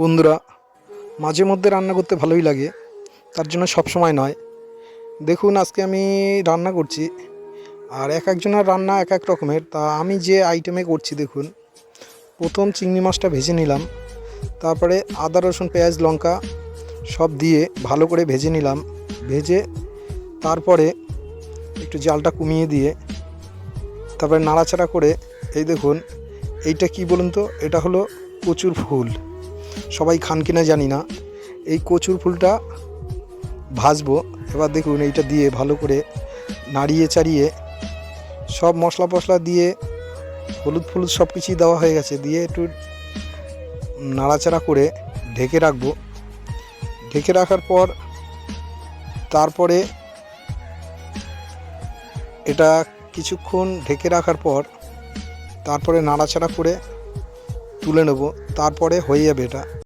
বন্ধুরা, মাঝে মধ্যে রান্না করতে ভালোই লাগে, তার জন্য সব সময় নয়। দেখুন, আজকে আমি রান্না করছি, আর এক একজনের রান্না এক এক রকমের। তা আমি যে আইটেমে করছি, দেখুন, প্রথম চিংড়ি মাছটা ভেজে নিলাম, তারপরে আদা, রসুন, পেঁয়াজ, লঙ্কা সব দিয়ে ভালো করে ভেজে নিলাম। ভেজে তারপরে একটু জালটা কমিয়ে দিয়ে তারপরে নাড়াচাড়া করে, এই দেখুন, এইটা কি বলুন তো? এটা হলো প্রচুর ফুল। সবাই খান কিনা জানি না। এই কচুর ফুলটা ভাজবো। এবার দেখুন এইটা দিয়ে ভালো করে নাড়িয়ে চাড়িয়ে সব মশলা ফসলা দিয়ে হলুদ ফলুদ সব কিছুই দেওয়া হয়ে গেছে। দিয়ে একটু নাড়াচাড়া করে ঢেকে রাখব। ঢেকে রাখার পর তারপরে এটা কিছুক্ষণ ঢেকে রাখার পর তারপরে নাড়াচাড়া করে তুলে নেব। তারপরে হয়ে যাবে এটা।